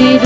你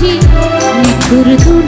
আছি। নিঠুর